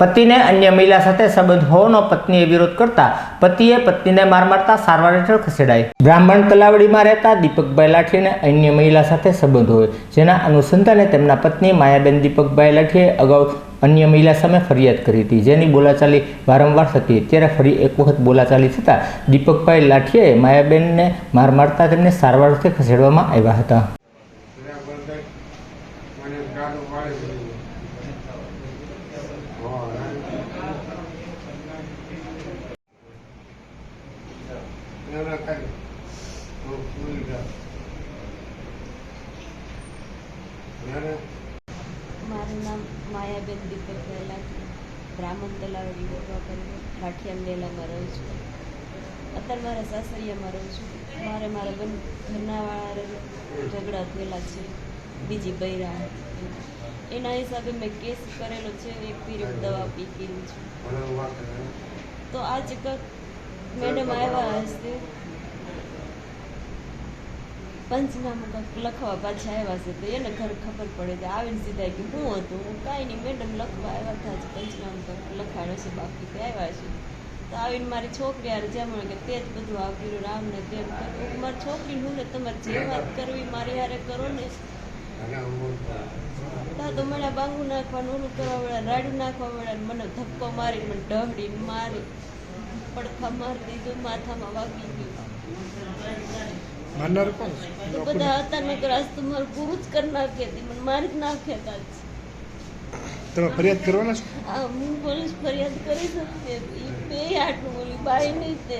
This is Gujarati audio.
પતિને અન્ય મહિલા સાથે સંબંધ હોવાનો પત્નીએ વિરોધ કરતા પતિએ પત્નીને માર મારતા સારવાર હેઠળ ખસેડાઈ. બ્રાહ્મણ તલાવડીમાં રહેતા દીપકભાઈ લાઠીને અન્ય મહિલા સાથે સંબંધ હોય. જેના અનુસંધાને તેમના પત્ની માયાબેન દીપકભાઈ લાઠીએ અગાઉ અન્ય મહિલા સામે ફરિયાદ કરી હતી. જેની બોલાચાલી વારંવાર થતી. ત્યારે ફરી એક વખત બોલાચાલી થતાં દીપકભાઈ લાઠીએ માયાબેનને માર મારતા તેમને સારવારથી ખસેડવામાં આવ્યા હતા. મારું નામ માયાબેન દીપકભાઈ લાઠી બ્રાહ્મણ તલાવડી ગોરવા કરી લાઠિયામ ડેલામાં રહું છું. અત્યારે મારા સાસરિયામાં રહું છું. મારે મારા બંને ઘરનાવાળા ઝઘડા થયેલા છે. બીજી બૈરા. એના હિસાબે મેં કેસ કરેલો છે એક પીરિયડ દવા પી છું. છે તો આ ચક્કર મેડમ આવ્યા હશે. પંચનામું લખવા પાછા આવ્યા છે તો એને ઘર ખબર પડે છે આવીને સીધા કે હું હતું? હું કાંઈ નહીં મેડમ લખવા આવ્યા હતા જ પંચનામું લખાડે છે બાકી તે આવ્યા છે. તો આવીને મારી છોકરી યાર જેમ કે તે જ બધું આપ્યું રામ ને તેમ. મારી છોકરી હું ને તમારે જે વાત કરવી મારી હારે કરો ને. તા તો મને બાંગુ નાખવાનું ઓલું કરવા મળ્યા રાડું નાખવા મળ્યા મને ધક્કો મારી મને ઢહડીને મારી પડખા મારી દીધું માથામાં વાગી ગયું મારનાર કોણ છે? તો બધા હતા નકર આજ તો મારું પૂરું જ કરી નાખી હતી મને મારી જ નાખ્યા હતા. તમે ફરિયાદ કરવાના છો આ હું પોલીસ ફરિયાદ કરી શકતી હતી બે આટલું બોલી બાઈ નહીં તે